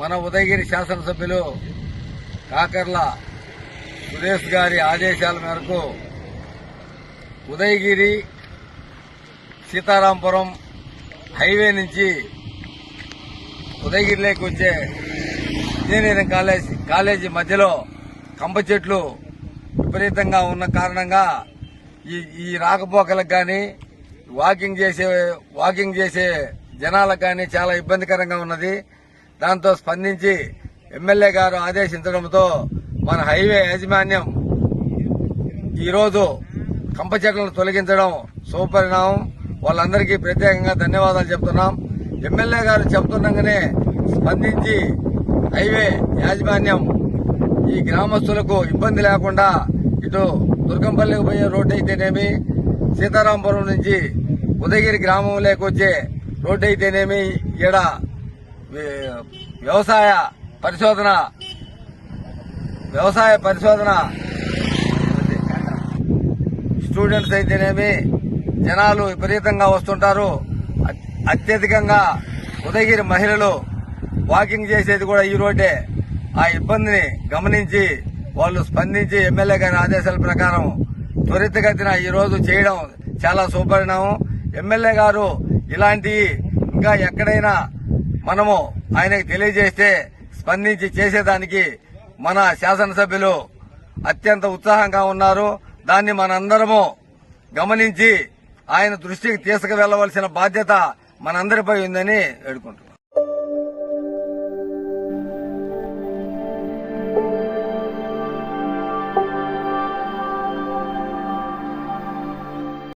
మన ఉదయగిరి శాసనసభ్యులు కాకర్ల సురేష్ గారి ఆదేశాల మేరకు ఉదయగిరి సీతారాంపురం హైవే నుంచి ఉదయగిరిలోకి వచ్చే ఇంజనీరింగ్ కాలేజ్ కాలేజీ మధ్యలో కంప చెట్లు విపరీతంగా ఉన్న కారణంగా ఈ ఈ రాకపోకలకు కానీ వాకింగ్ చేసే వాకింగ్ చేసే జనాలకు కానీ చాలా ఇబ్బందికరంగా ఉన్నది. దాంతో స్పందించి ఎమ్మెల్యే గారు ఆదేశించడంతో మన హైవే యాజమాన్యం ఈరోజు కంప చెట్లను తొలగించడం శుభపరిణామం వాళ్ళందరికీ ప్రత్యేకంగా ధన్యవాదాలు చెప్తున్నాం. ఎమ్మెల్యే గారు చెప్తుండగానే స్పందించి హైవే యాజమాన్యం ఈ గ్రామస్తులకు ఇబ్బంది లేకుండా ఇటు దుర్గంపల్లికి పోయే రోడ్డు అయితేనేమి సీతారాంపురం నుంచి ఉదయగిరి గ్రామంలోకి వచ్చే రోడ్డు అయితేనేమి ఈడ వ్యవసాయ పరిశోధన వ్యవసాయ పరిశోధన స్టూడెంట్స్ అయితేనేమి జనాలు విపరీతంగా వస్తుంటారు. అత్యధికంగా ఉదయగిరి మహిళలు వాకింగ్ చేసేది కూడా ఈ రోడ్డే. ఆ ఇబ్బందిని గమనించి వాళ్ళు స్పందించి ఎమ్మెల్యే గారి ఆదేశాల ప్రకారం త్వరితగతిన ఈరోజు చేయడం చాలా శుభపరిణామం ఎమ్మెల్యే గారు ఇలాంటి ఇంకా ఎక్కడైనా మనము ఆయనకు తెలియజేస్తే స్పందించి చేసేదానికి మన శాసనసభ్యులు అత్యంత ఉత్సాహంగా ఉన్నారు. దాన్ని మనందరము గమనించి ఆయన దృష్టికి తీసుకువెళ్ళవలసిన బాధ్యత మనందరిపై ఉందని వేడుకుంటున్నాం.